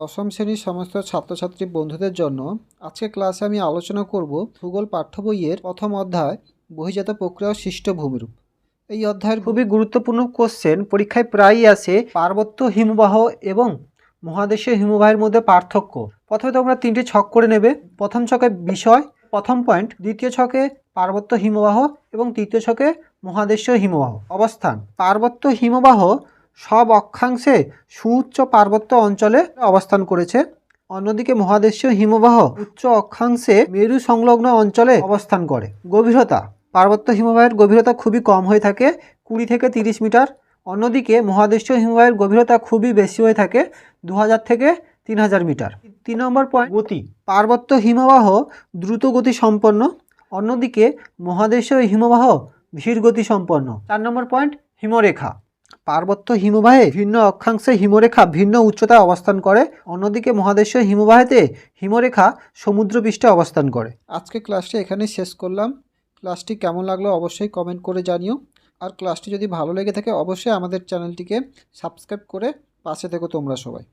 দশম শ্রেণির সমস্ত ছাত্রছাত্রী বন্ধুদের জন্য আজকে ক্লাসে আমি আলোচনা করব ভূগোল পাঠ্য বইয়ের প্রথম অধ্যায় বহিজাত প্রক্রিয়া সৃষ্ট ভূমিরূপ এই অধ্যায়ের খুবই গুরুত্বপূর্ণ কোশ্চেন পরীক্ষায় প্রায়ই আসে পার্বত্য হিমবাহ এবং মহাদেশীয় হিমবাহের মধ্যে পার্থক্য। প্রথমে তোমরা তিনটি ছক করে নেবে। প্রথম ছকে বিষয়, প্রথম পয়েন্ট দ্বিতীয় ছকে পার্বত্য হিমবাহ এবং তৃতীয় ছকে মহাদেশীয় হিমবাহ। অবস্থান, পার্বত্য হিমবাহ সব অক্ষাংশে সুউচ্চ পার্বত্য অঞ্চলে অবস্থান করেছে। অন্যদিকে মহাদেশীয় হিমবাহ উচ্চ অক্ষাংশে মেরু সংলগ্ন অঞ্চলে অবস্থান করে। গভীরতা, পার্বত্য হিমবাহের গভীরতা খুবই কম হয়ে থাকে, কুড়ি থেকে তিরিশ মিটার। অন্যদিকে মহাদেশীয় হিমবাহের গভীরতা খুবই বেশি হয়ে থাকে দু হাজার থেকে তিন হাজার মিটার। তিন নম্বর পয়েন্ট গতি। পার্বত্য হিমবাহ দ্রুত গতি সম্পন্ন। অন্যদিকে মহাদেশীয় হিমবাহ ধীর গতি সম্পন্ন। চার নম্বর পয়েন্ট হিমরেখা। পার্বত্য হিমবাহে ভিন্ন অক্ষাংশে হিমরেখা ভিন্ন উচ্চতায় অবস্থান করে। অন্যদিকে মহাদেশীয় হিমবাহেতে হিমরেখা সমুদ্রপৃষ্ঠে অবস্থান করে। আজকে ক্লাসটি এখানেই শেষ করলাম। ক্লাসটি কেমন লাগল অবশ্যই কমেন্ট করে জানিও। আর ক্লাসটি যদি ভালো লেগে থাকে, অবশ্যই আমাদের চ্যানেলটিকে সাবস্ক্রাইব করে পাশে থেকো তোমরা সবাই।